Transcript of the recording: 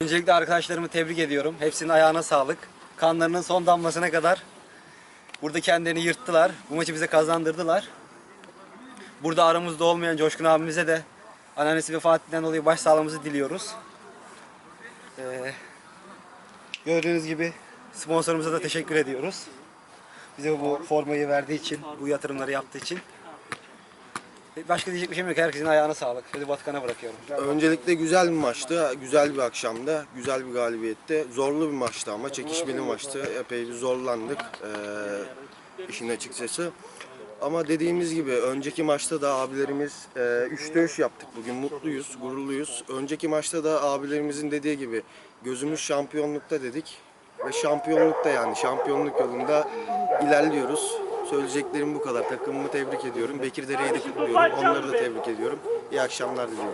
Öncelikle arkadaşlarımı tebrik ediyorum. Hepsinin ayağına sağlık. Kanlarının son damlasına kadar burada kendilerini yırttılar. Bu maçı bize kazandırdılar. Burada aramızda olmayan Coşkun abimize de anneannesi vefatından dolayı başsağlığımızı diliyoruz. Ee, gördüğünüz gibi sponsorumuza da teşekkür ediyoruz. Bize bu formayı verdiği için, bu yatırımları yaptığı için. Başka diyecek bir şeyim yok. Herkesin ayağına sağlık. Sözü Batıkan'a bırakıyorum. Öncelikle güzel bir maçtı, güzel bir akşamda, güzel bir galibiyetti. Zorlu bir maçtı ama çekişmeli maçtı. Epey bir zorlandık eee işin açıkçası. Ama dediğimiz gibi önceki maçta da abilerimiz eee 3'te 3 yaptık bugün. Mutluyuz, gururluyuz. Önceki maçta da abilerimizin dediği gibi gözümüz şampiyonlukta dedik. Ve şampiyonlukta yani şampiyonluk yolunda ilerliyoruz. Söyleyeceklerim bu kadar. Takımımı tebrik ediyorum. Bekir Dere'yi de kutluyorum. Onları da tebrik ediyorum. İyi akşamlar diliyorum.